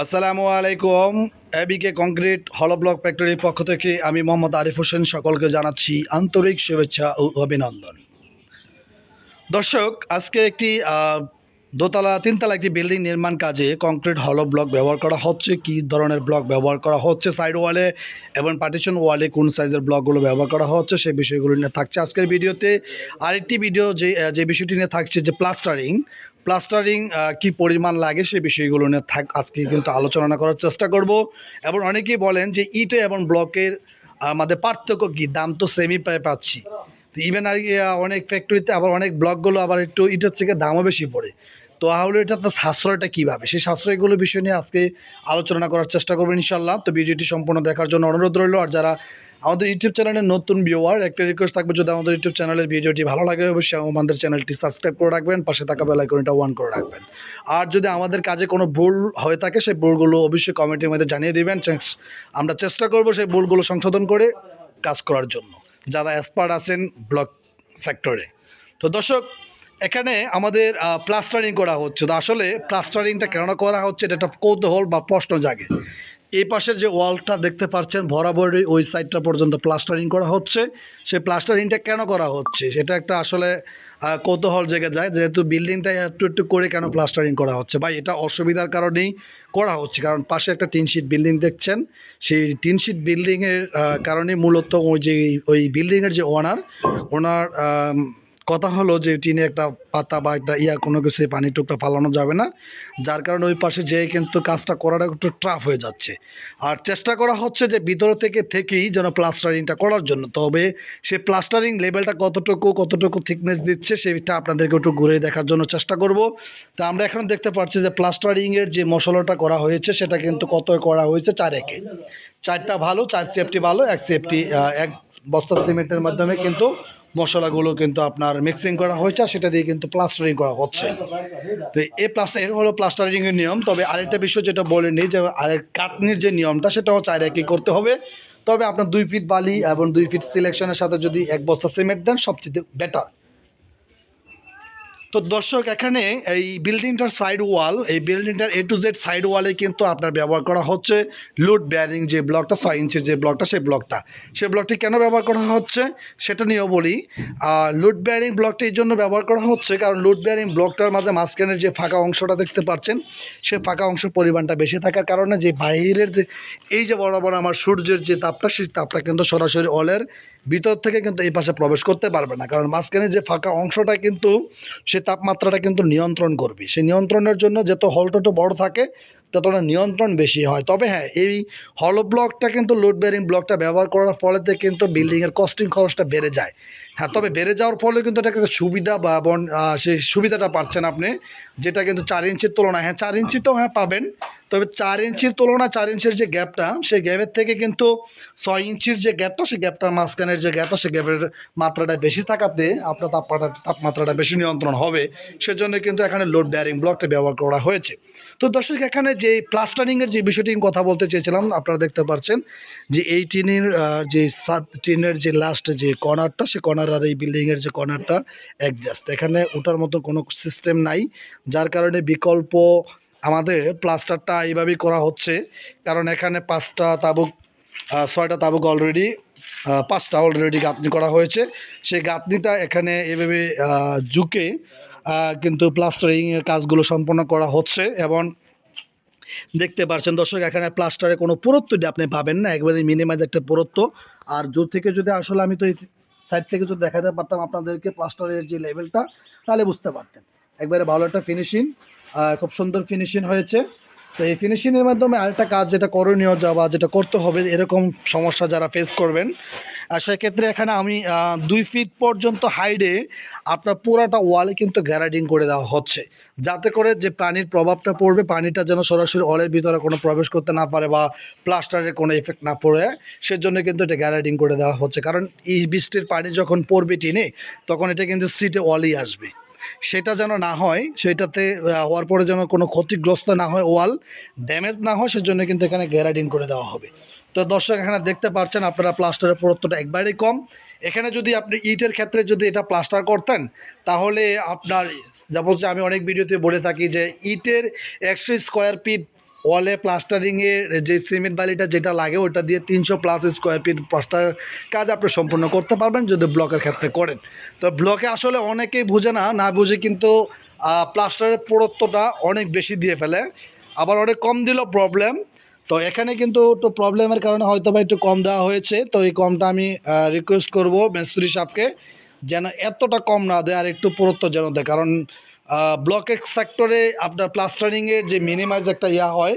আসসালামু আলাইকুম। এবিকে কংক্রিট হলো ব্লক ফ্যাক্টরির পক্ষ থেকে আমি মোহাম্মদ আরিফ হোসেন সকলকে জানাচ্ছি আন্তরিক শুভেচ্ছা ও অভিনন্দন। দর্শক, আজকে একটি দোতলা, তিনতলা একটি বিল্ডিং নির্মাণ কাজে কংক্রিট হলো ব্লক ব্যবহার করা হচ্ছে। কী ধরনের ব্লক ব্যবহার করা হচ্ছে? সাইড ওয়ালে এবং পার্টিশন ওয়ালে কোন সাইজের ব্লকগুলো ব্যবহার করা হচ্ছে সেই বিষয়গুলো নিয়ে থাকছে আজকের ভিডিওতে। আরেকটি ভিডিও যে যে বিষয়টি নিয়ে থাকছে যে প্লাস্টারিং প্লাস্টারিং কি পরিমাণ লাগে সে বিষয়গুলো নিয়ে থাক, আজকে কিন্তু আলোচনা করার চেষ্টা করব। এবং অনেকেই বলেন যে ইটে এবং ব্লকের আমাদের পার্থক্য কী? দাম তো সেমি প্রায় পাচ্ছি। ইভেন আর অনেক ফ্যাক্টরিতে আবার অনেক ব্লকগুলো আবার একটু ইটের থেকে দামও বেশি পড়ে। তো তাহলে এটা আপনার সাশ্রয়টা কীভাবে? সেই সাশ্রয়গুলো বিষয় নিয়ে আজকে আলোচনা করার চেষ্টা করব ইনশাল্লাহ তো ভিডিওটি সম্পূর্ণ দেখার জন্য অনুরোধ রইল। আর যারা আমাদের ইউটিউব চ্যানেলের নতুন ভিউয়ার একটা রিকোয়েস্ট থাকবে যদি আমাদের ইউটিউব চ্যানেলের ভিডিওটি ভালো লাগে, অবশ্যই আমাদের চ্যানেলটি সাবস্ক্রাইব করে রাখবেন, পাশে থাকা বেল আইকনটা ওয়ান করে রাখবেন। আর যদি আমাদের কাজে কোনো ভুল হয়ে থাকে, সেই ভুলগুলো অবশ্যই কমেন্টের মধ্যে জানিয়ে দিবেন। আমরা চেষ্টা করব সেই ভুলগুলো সংশোধন করে কাজ করার জন্য। যারা এক্সপার্ট আছেন ব্লক সেক্টরে তো দর্শক, এখানে আমাদের প্লাস্টারিং করা হচ্ছে। তো আসলে প্লাস্টারিংটা কেন করা হচ্ছে, এটা একটা কৌতূহল বা প্রশ্ন জাগে। এই পাশের যে ওয়ালটা দেখতে পাচ্ছেন বরাবরই ওই সাইডটা পর্যন্ত প্লাস্টারিং করা হচ্ছে। সেই প্লাস্টারিংটা কেন করা হচ্ছে? সেটা একটা আসলে কৌতূহল জেগে যায়, যেহেতু বিল্ডিংটা একটু একটু করে কেন প্লাস্টারিং করা হচ্ছে? বা এটা অসুবিধার কারণেই করা হচ্ছে, কারণ পাশে একটা টিন শিট বিল্ডিং দেখছেন। সেই টিন শিট বিল্ডিংয়ের কারণে মূলত ওই যে, ওই বিল্ডিংয়ের যে ওনার ওনার কথা হলো যে টিনে একটা পাতা বা একটা ইয়া কোনো কিছু পানি টুকটা ফালানো যাবে না। যার কারণে ওই পাশে যেয়ে কিন্তু কাজটা করাটা একটু ট্রাফ হয়ে যাচ্ছে। আর চেষ্টা করা হচ্ছে যে ভিতর থেকে থেকেই যেন প্লাস্টারিংটা করার জন্য। তবে সে প্লাস্টারিং লেভেলটা কতটুকু কতটুকু থিকনেস দিচ্ছে সেটা আপনাদেরকে একটু ঘুরে দেখার জন্য চেষ্টা করব। তা আমরা এখন দেখতে পাচ্ছি যে প্লাস্টারিংয়ের যে মশলাটা করা হয়েছে সেটা কিন্তু কত করা হয়েছে চার একে। চারটা ভালো, চার সেফটি ভালো, এক সেফটি এক বস্তা সিমেন্টের মাধ্যমে কিন্তু মশলাগুলো কিন্তু আপনার মিক্সিং করা হয়েছে আর সেটা দিয়ে কিন্তু প্লাস্টারিং করা হচ্ছে। তো এই প্লাস্টার এর হলো প্লাস্টারিংয়ের নিয়ম। তবে আরেকটা বিষয় যেটা বলেনি যে আরেক কাতনির যে নিয়মটা সেটাও চাইরে একই করতে হবে? তবে আপনার দুই ফিট বালি এবং দুই ফিট সিলেকশনের সাথে যদি এক বস্তা সিমেন্ট দেন, সবচেয়ে বেটার তো দর্শক, এখানে এই বিল্ডিংটার সাইড ওয়াল এই বিল্ডিংটার এ টু জেড সাইড ওয়ালে কিন্তু আপনার ব্যবহার করা হচ্ছে লুড ব্যারিং যে ব্লকটা ছয় ইঞ্চের যে ব্লকটা সেই ব্লকটা সেই ব্লকটি কেন ব্যবহার করা হচ্ছে? সেটা নিয়েও বলি। লুড ব্যারিং ব্লকটা এই জন্য ব্যবহার করা হচ্ছে কারণ লুড ব্যারিং ব্লকটার মাঝে মাঝখানের যে ফাঁকা অংশটা দেখতে পাচ্ছেন, সে ফাঁকা অংশ পরিমাণটা বেশি থাকার কারণে যে বাইরের যে, এই যে বড় আমার সূর্যের যে তাপটা, সেই তাপটা কিন্তু সরাসরি অলের ভিতর থেকে কিন্তু এই পাশে প্রবেশ করতে পারবে না। কারণ মাঝখানে যে ফাঁকা অংশটা কিন্তু সে তাপমাত্রাটা কিন্তু নিয়ন্ত্রণ করবে। সেই নিয়ন্ত্রণের জন্য যত হলটা বড় থাকে, ততটা নিয়ন্ত্রণ বেশি হয়। তবে হ্যাঁ এই হল ব্লকটা কিন্তু লোড বেয়ারিং ব্লকটা ব্যবহার করার ফলেতে কিন্তু বিল্ডিংয়ের কস্টিং খরচটা বেড়ে যায়। হ্যাঁ তবে বেড়ে যাওয়ার ফলে কিন্তু এটা একটা সুবিধা বা বন সেই সুবিধাটা পাচ্ছেন আপনি, যেটা কিন্তু চার ইঞ্চির তুলনায়। হ্যাঁ চার ইঞ্চি তো হ্যাঁ পাবেন তবে চার ইঞ্চির তুলনায় চার ইঞ্চির যে গ্যাপটা, সেই গ্যাপের থেকে কিন্তু ছয় ইঞ্চির যে গ্যাপটা, সেই গ্যাপটার মাঝখানের যে গ্যাপটা, সেই গ্যাপের মাত্রাটা বেশি থাকাতে আপনার তাপমাত্রা, তাপমাত্রাটা বেশি নিয়ন্ত্রণ হবে। সেজন্য কিন্তু এখানে লোড বেয়ারিং ব্লকটা ব্যবহার করা হয়েছে। তো দর্শক, এখানে যে প্লাস্টারিংয়ের যে বিষয়টি কথা বলতে চেয়েছিলাম, আপনারা দেখতে পাচ্ছেন যে এই টিনের যে সাত টিনের যে লাস্ট যে কর্নারটা সে কর্নার আর এই বিল্ডিংয়ের যে কর্নারটা অ্যাডজাস্ট এখানে ওঠার মতো কোনো সিস্টেম নাই, যার কারণে বিকল্প আমাদের প্লাস্টারটা এইভাবেই করা হচ্ছে। কারণ এখানে পাঁচটা তাবুক ছয়টা তাবুক অলরেডি পাঁচটা অলরেডি গাঁথনি করা হয়েছে। সেই গাঁথনিটা এখানে এভাবে ঝুঁকে কিন্তু প্লাস্টারিংয়ের কাজগুলো সম্পন্ন করা হচ্ছে এবং দেখতে পাচ্ছেন দর্শক, এখানে প্লাস্টারে কোনো পুরুত্বটি আপনি পাবেন না, একবারে মিনিমাইজ একটা পুরুত্ব। আর দূর থেকে যদি আসলে আমি তো সাইড থেকে যদি দেখাতে পারতাম আপনাদেরকে প্লাস্টারের যে লেভেলটা তাহলে বুঝতে পারতেন। একবারে ভালো একটা ফিনিশিং খুব সুন্দর ফিনিশিং হয়েছে। তো এই ফিনিশিংয়ের মাধ্যমে আরেকটা কাজ যেটা করণীয় যা বা যেটা করতে হবে, এরকম সমস্যা যারা ফেস করবেন। আর সেক্ষেত্রে এখানে আমি দুই ফিট পর্যন্ত হাইডে আপনার পুরাটা ওয়ালে কিন্তু গ্যারাডিং করে দেওয়া হচ্ছে। যাতে করে যে পানির প্রভাবটা পড়বে, পানিটা যেন সরাসরি ওয়ালের ভিতরে কোনো প্রবেশ করতে না পারে বা প্লাস্টারের কোনো এফেক্ট না পড়ে, সেজন্য কিন্তু এটা গ্যারাডিং করে দেওয়া হচ্ছে। কারণ এই বৃষ্টির পানি যখন পড়বে টিনে, তখন এটা কিন্তু সিটে ওয়ালই আসবে। সেটা যেন না হয়, সেটাতে হওয়ার পরে যেন কোনো ক্ষতিগ্রস্ত না হয়, ওয়াল ড্যামেজ না হয়, সেজন্য কিন্তু এখানে গ্যারাডিং করে দেওয়া হবে। তো দর্শক, এখানে দেখতে পাচ্ছেন আপনারা প্লাস্টারের পুরত্বটা একবারেই কম। এখানে যদি আপনি ইটের ক্ষেত্রে যদি এটা প্লাস্টার করতেন, তাহলে আপনার যেমন আমি অনেক ভিডিওতে বলে থাকি যে ইটের একশো স্কোয়ার ফিট ওয়ালে প্লাস্টারিংয়ের যে সিমেন্ট বালিটা যেটা লাগে, ওটা দিয়ে তিনশো প্লাস স্কোয়ার ফিট প্লাস্টার কাজ আপনি সম্পূর্ণ করতে পারবেন যদি ব্লকের ক্ষেত্রে করেন। তো ব্লকে আসলে অনেকেই বুঝে না না বুঝে কিন্তু প্লাস্টারের পুরুত্বটা অনেক বেশি দিয়ে ফেলে। আবার অনেক কম দিলেও প্রবলেম তো এখানে কিন্তু একটু প্রবলেমের কারণে হয়তো বা একটু কম দেওয়া হয়েছে। তো এই কমটা আমি রিকোয়েস্ট করব মেস্তুরি সাহেবকে যেন এতটা কম না দেয় আর একটু পুরুত্ব যেন দেয়। কারণ ব্লক এক্স সেক্টরে আপনার প্লাস্টারিংয়ের যে মিনিমাইজ একটা ইয়া হয়,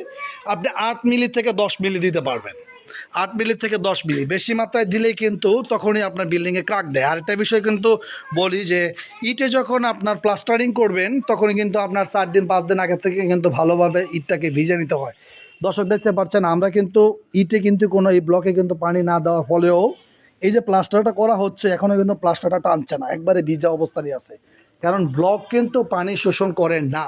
আপনি আট মিলি থেকে দশ মিলি দিতে পারবেন। আট মিলি থেকে দশ মিলি বেশি মাত্রায় দিলেই কিন্তু তখনই আপনার বিল্ডিংয়ে ক্রাক দেয়। আর একটা বিষয় কিন্তু বলি যে ইটে যখন আপনার প্লাস্টারিং করবেন, তখনই কিন্তু আপনার চার দিন, পাঁচ দিন আগে থেকে কিন্তু ভালোভাবে ইটটাকে ভিজে নিতে হয়। দর্শক দেখতে পাচ্ছেন, আমরা কিন্তু ইটে কিন্তু কোনো এই ব্লকে কিন্তু পানি না দেওয়ার ফলেও এই যে প্লাস্টারটা করা হচ্ছে এখনও কিন্তু প্লাস্টারটা টানছে না। একবারে ভিজা অবস্থারই আছে। কারণ ব্লক কিন্তু পানি শোষণ করে না।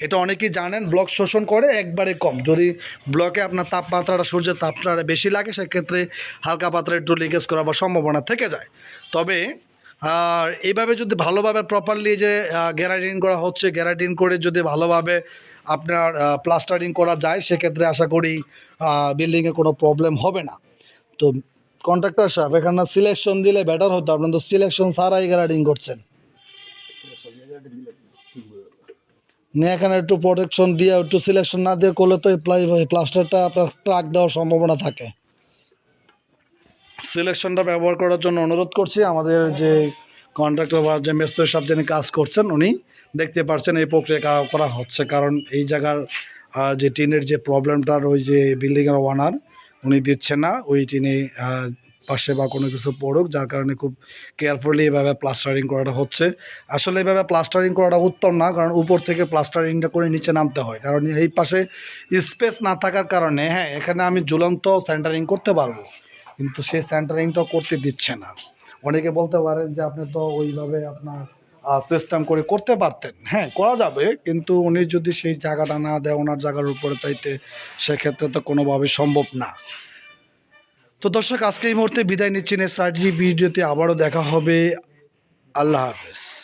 এটা অনেকেই জানেন, ব্লক শোষণ করে একবারে কম। যদি ব্লকে আপনার তাপমাত্রাটা, সূর্যের তাপমাত্রা বেশি লাগে, সেক্ষেত্রে হালকা পাত্রা একটু লিকেজ করার সম্ভাবনা থেকে যায়। তবে, আর এইভাবে যদি ভালোভাবে প্রপারলি যে গ্যারাডিন করা হচ্ছে গ্যারাডিন করে যদি ভালোভাবে আপনার প্লাস্টারিং করা যায়, সেক্ষেত্রে আশা করি বিল্ডিংয়ে কোনো প্রবলেম হবে না। তো কন্ট্রাক্টর সাহেব, এখানে সিলেকশন দিলে বেটার হতো। আপনার তো সিলেকশন ছাড়াই গ্যারাডিং করছেন। নিয়ে এখানে একটু প্রোটেকশন দিয়ে, একটু সিলেকশন না দিয়ে করলে তো প্লাস্টারটা আপনার ট্রাক দেওয়ার সম্ভাবনা থাকে। সিলেকশনটা ব্যবহার করার জন্য অনুরোধ করছি, আমাদের যে কন্ট্রাক্টর বা যে মেস্তরি সাহেব যিনি কাজ করছেন, উনি দেখতে পাচ্ছেন এই প্রক্রিয়া করা হচ্ছে। কারণ এই জায়গার যে টিনের যে প্রবলেমটার ওই যে বিল্ডিংয়ের ওয়ানার উনি দিচ্ছে না, ওই টিনে পাশে বা কোনো কিছু পড়ুক, যার কারণে খুব কেয়ারফুলি এভাবে প্লাস্টারিং করাটা হচ্ছে। আসলে এভাবে প্লাস্টারিং করাটা উত্তম না, কারণ উপর থেকে প্লাস্টারিংটা করে নিচে নামতে হয়। কারণ এই পাশে স্পেস না থাকার কারণে হ্যাঁ এখানে আমি ঝুলন্ত সেন্টারিং করতে পারব, কিন্তু সেই সেন্টারিংটাও করতে দিচ্ছে না। অনেকে বলতে পারেন যে, আপনি তো ওইভাবে আপনার সিস্টেম করে করতে পারতেন। হ্যাঁ করা যাবে, কিন্তু উনি যদি সেই জায়গাটা না দেয়, ওনার জায়গার উপরে চাইতে, সেক্ষেত্রে তো কোনোভাবে সম্ভব না। তো দর্শক আজকে এই মুহূর্তে বিদায় নিচ্ছি। নেক্সট ভিডিওতে আবারও দেখা হবে। আল্লাহ হাফেজ।